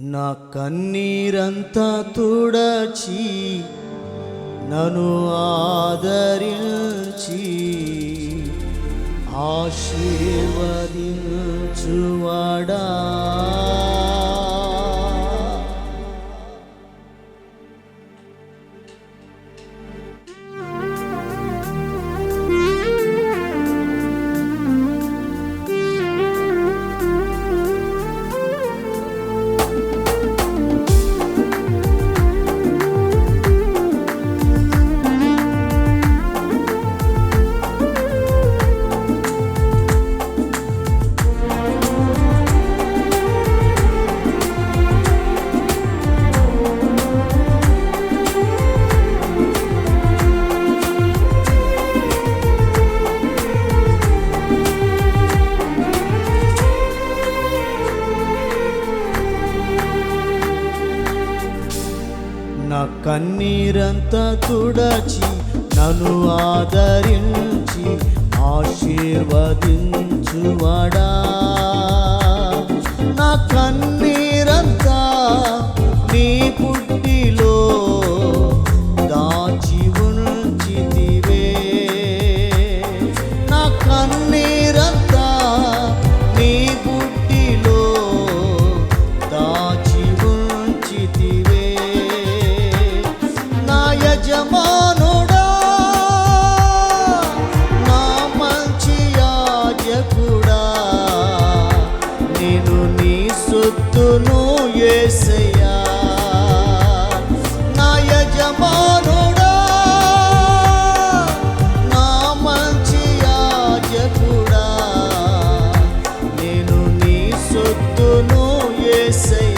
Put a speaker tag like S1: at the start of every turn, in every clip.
S1: నా కన్నీరంతా తుడచి నను ఆదరించి ఆశీర్వదించువాడా? కన్నీరంతా తుడచి నన్ను ఆదరించి ఆశీర్వదించువాడా. నా కన్నీరంతా నీ పుట్టిలో యేసయ్యా నా యజమానుడా నా మంచి యాజకుడా నేను నీ సొత్తును యేసయ్యా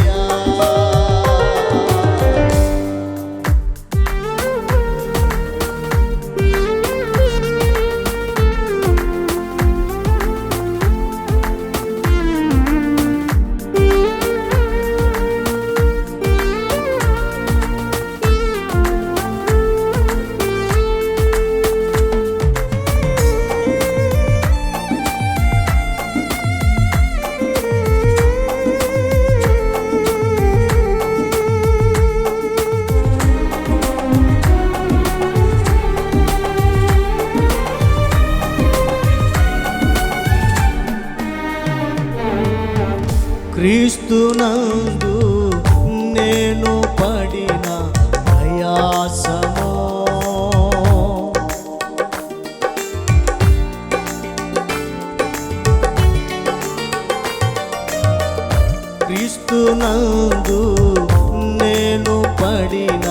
S1: క్రీస్తునందు నేను పడిన ప్రయాసమో క్రీస్తునందు నేను పడిన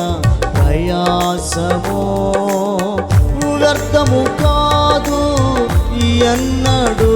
S1: ప్రయాసమో వ్యర్థము కాదు ఎన్నడూ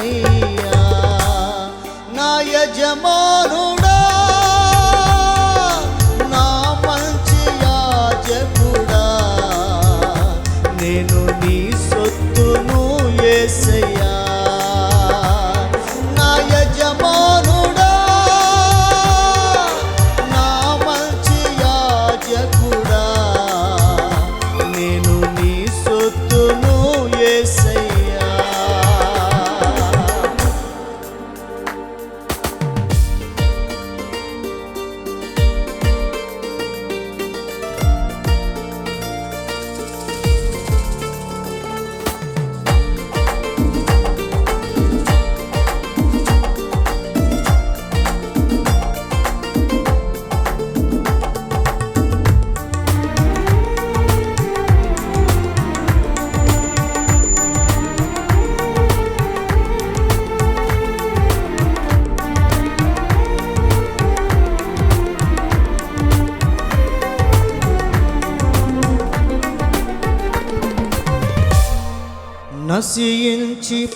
S1: మరచెదనయ్యా నా యజమానుడు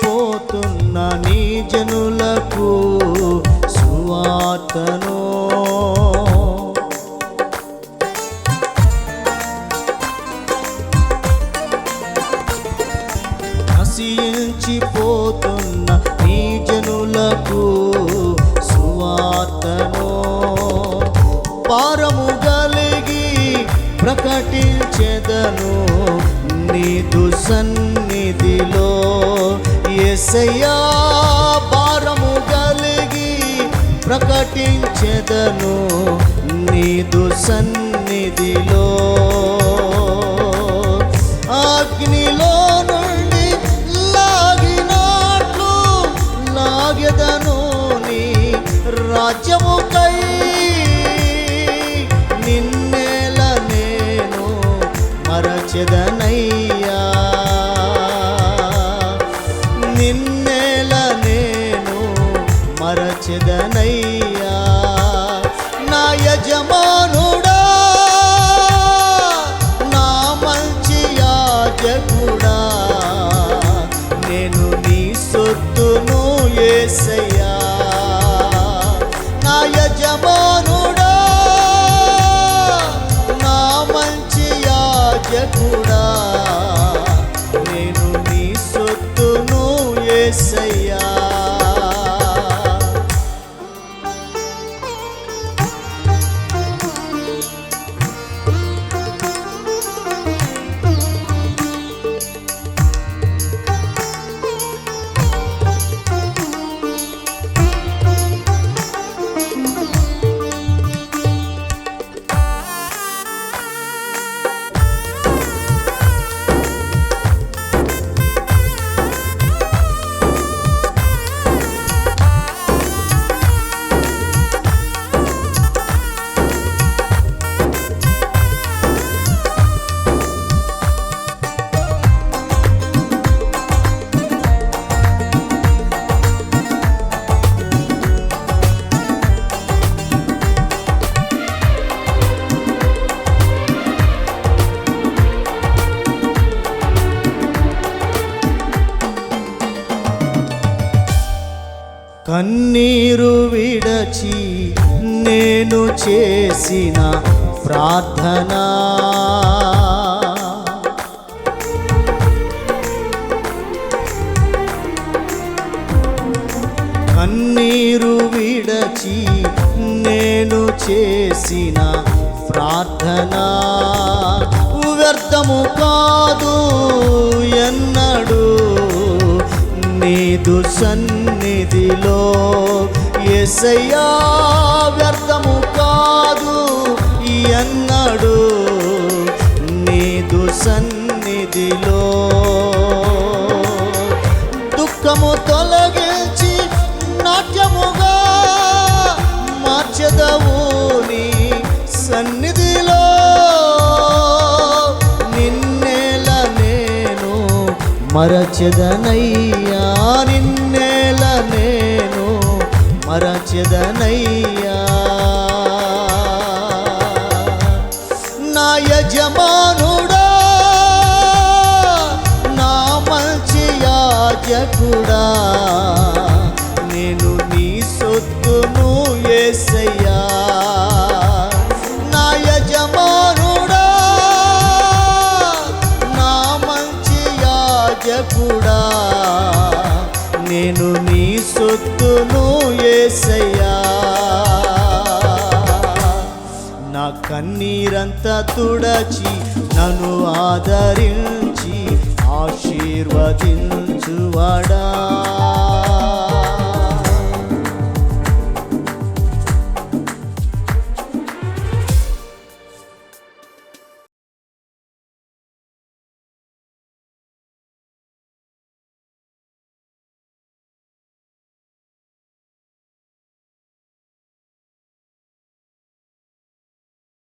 S1: పోతున్న నీ జనులకు సువార్తను. నశించిపోతున్న నీ జనులకు సువార్తను. పారము గలిగి ప్రకటించెదను నీ సన్నిధిలో ఎసయ్యా భారము కలిగి ప్రకటించెదను నీదు సన్నిధిలో అగ్నిలో నుండి లాగినట్లు లాగెదను నీ రాజ్యముకై. నిన్నేల నేను మరచెదనై నేను నీ సొత్తును ఏసయ్యా. కన్నీరు విడచి నేను చేసిన ప్రార్థన. కన్నీరు విడచి నేను చేసిన ప్రార్థన. వ్యర్థము కాదు ఎన్నడు నీదు సన్నిధిలో ఎసయ్యా వ్యర్థము కాదు ఎన్నడు నీదు సన్నిధిలో దుఃఖము తొలగించి నాట్యముగా మార్చదవు నీ సన్నిధిలో. నిన్నేల నేను మరచదనయ్యా నిన్న నేను మరచెదనయ్యా. నా యజమానుడా నా మంచి యాజకుడా నేను నీ సొత్తును ఏసయ్యా. నా యజమానుడా నా మంచి యాజకుడా నేను నీ సొత్తును ఏసయ్యా. నా కన్నీరంతా తుడచి నన్ను ఆదరించి ఆశీర్వదించువాడా.